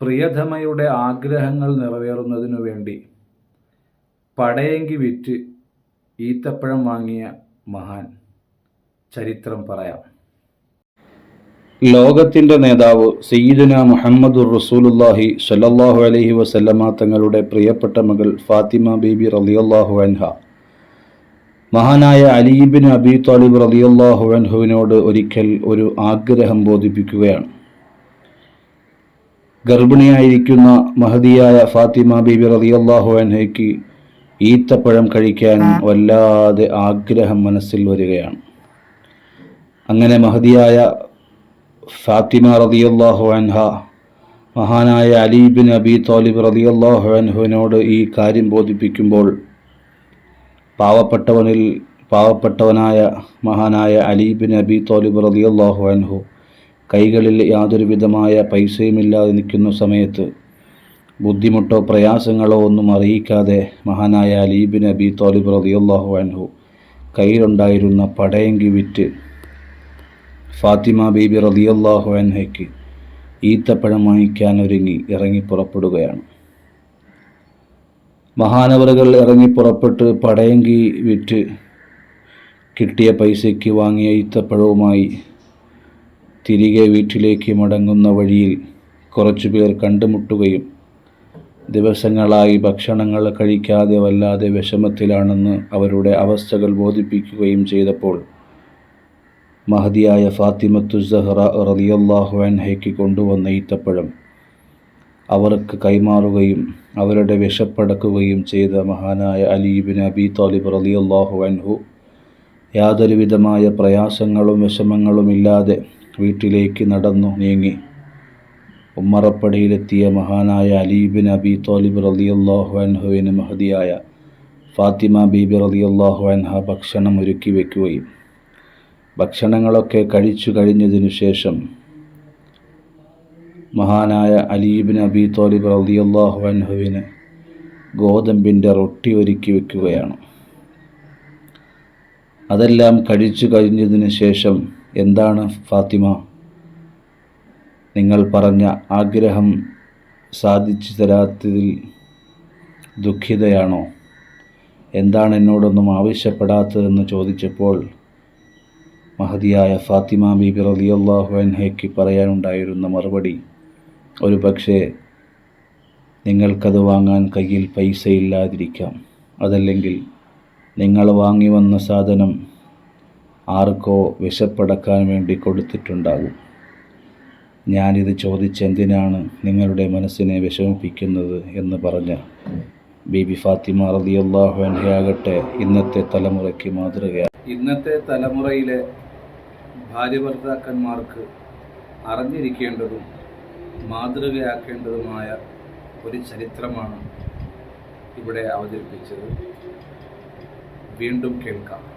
പ്രിയതമയുടെ ആഗ്രഹങ്ങൾ നിറവേറുന്നതിനു വേണ്ടി പടയങ്കി വിറ്റ് ഈത്തപ്പഴം വാങ്ങിയ മഹാൻ ചരിത്രം പറയാം. ലോകത്തിന്റെ നേതാവ് സയ്യിദുന മുഹമ്മദുർ റസൂലുല്ലാഹി സല്ലല്ലാഹു അലൈഹി വസല്ലമ തങ്ങളുടെ പ്രിയപ്പെട്ട മകൾ ഫാത്തിമ ബീബി റളിയല്ലാഹു അൻഹ മഹാനായ അലീബിൻ അബി താലിബ് റളിയല്ലാഹു അൻഹുവിനോട് ഒരിക്കൽ ഒരു ആഗ്രഹം ബോധിപ്പിക്കുകയാണ്. ഗർഭിണിയായിരിക്കുന്ന മഹതിയായ ഫാത്തിമ ബീബി റളിയല്ലാഹു അൻഹയ്ക്ക് ഈത്തപ്പഴം കഴിക്കാൻ വല്ലാതെ ആഗ്രഹം മനസ്സിൽ വരികയാണ്. അങ്ങനെ മഹതിയായ ഫാത്തിമ റളിയല്ലാഹു അൻഹ മഹാനായ അലീബിൻ അബി തോലിബ് റളിയല്ലാഹു അൻഹുവിനോട് ഈ കാര്യം ബോധിപ്പിക്കുമ്പോൾ പാവപ്പെട്ടവനിൽ പാവപ്പെട്ടവനായ മഹാനായ അലീബിൻ അബി തോലിബ് റളിയല്ലാഹു അൻഹു കൈകളിൽ യാതൊരു വിധമായ പൈസയുമില്ലാതെ നിൽക്കുന്ന സമയത്ത് ബുദ്ധിമുട്ടോ പ്രയാസങ്ങളോ ഒന്നും അറിയിക്കാതെ മഹാനായ അലീബിൻ അബി തോലിബ് റളിയല്ലാഹു അൻഹു കയ്യിലുണ്ടായിരുന്ന പടയങ്കി വിറ്റ് ഫാത്തിമ ബീബി റളിയല്ലാഹു അൻഹയ്ക്ക് ഈത്തപ്പഴം വാങ്ങിക്കാൻ ഒരുങ്ങി ഇറങ്ങി പുറപ്പെടുകയാണ്. മഹാനവറുകൾ ഇറങ്ങി പുറപ്പെട്ട് പടയങ്കി വിറ്റ് കിട്ടിയ പൈസയ്ക്ക് വാങ്ങിയ ഈത്തപ്പഴവുമായി തിരികെ വീട്ടിലേക്ക് മടങ്ങുന്ന വഴിയിൽ കുറച്ചുപേർ കണ്ടുമുട്ടുകയും ദിവസങ്ങളായി ഭക്ഷണങ്ങൾ കഴിക്കാതെ വല്ലാതെ വിഷമത്തിലാണെന്ന് അവരുടെ അവസ്ഥകൾ ബോധിപ്പിക്കുകയും ചെയ്തപ്പോൾ മഹതിയായ ഫാത്തിമത്തു സഹ്റ റളിയല്ലാഹു അൻഹയ്ക്ക് കൊണ്ടുവന്ന ഈത്തപ്പഴം അവർക്ക് കൈമാറുകയും അവരുടെ വിഷപ്പടക്കുകയും ചെയ്ത മഹാനായ അലീബിൻ അബി താലിബ് റളിയല്ലാഹു അൻഹു യാതൊരുവിധമായ പ്രയാസങ്ങളും വിഷമങ്ങളും ഇല്ലാതെ വീട്ടിലേക്ക് നടന്നു നീങ്ങി. ഉമ്മറപ്പടിയിലെത്തിയ മഹാനായ അലീബിൻ അബി താലിബ് റളിയല്ലാഹു അൻഹുവിന് മഹതിയായ ഫാത്തിമ ബീബി റളിയല്ലാഹു അൻഹ ഭക്ഷണം ഒരുക്കി വയ്ക്കുകയും ഭക്ഷണങ്ങളൊക്കെ കഴിച്ചു കഴിഞ്ഞതിനു ശേഷം മഹാനായ അലീബിൻ അബി തോലിബ് റളിയല്ലാഹു അൻഹുവിന് ഗോതമ്പിന്റെ റൊട്ടി ഒരുക്കി വയ്ക്കുകയാണ് അതെല്ലാം കഴിച്ചു കഴിഞ്ഞതിന് ശേഷം എന്താണ് ഫാത്തിമ? നിങ്ങൾ പറഞ്ഞ ആഗ്രഹം സാധിച്ചു തരാത്തതിൽ ദുഃഖിതയാണോ? എന്താണ് എന്നോടൊന്നും ആവശ്യപ്പെടാത്തതെന്ന് ചോദിച്ചപ്പോൾ മഹതിയായ ഫാത്തിമ ബീബി റളിയല്ലാഹു അൻഹയ്ക്ക് പറയാനുണ്ടായിരുന്ന മറുപടി ഒരു പക്ഷേ നിങ്ങൾക്കത് വാങ്ങാൻ കയ്യിൽ പൈസ ഇല്ലാതിരിക്കാം അതല്ലെങ്കിൽ നിങ്ങൾ വാങ്ങി വന്ന സാധനം ആർക്കോ വിശപ്പടക്കാൻ വേണ്ടി കൊടുത്തിട്ടുണ്ടാകും. ഞാനിത് ചോദിച്ചെന്തിനാണ് നിങ്ങളുടെ മനസ്സിനെ വിഷമിപ്പിക്കുന്നത് എന്ന് പറഞ്ഞ? ബീബി ഫാത്തിമ റളിയല്ലാഹു അൻഹയാകട്ടെ ഇന്നത്തെ തലമുറയ്ക്ക് മാതൃകയാണ് ഇന്നത്തെ തലമുറയിലെ ഭാര്യ ഭർത്താക്കന്മാർക്ക് അറിഞ്ഞിരിക്കേണ്ടതും മാതൃകയാക്കേണ്ടതുമായ ഒരു ചരിത്രമാണ് ഇവിടെ അവതരിപ്പിച്ചത്. വീണ്ടും കേൾക്കാം.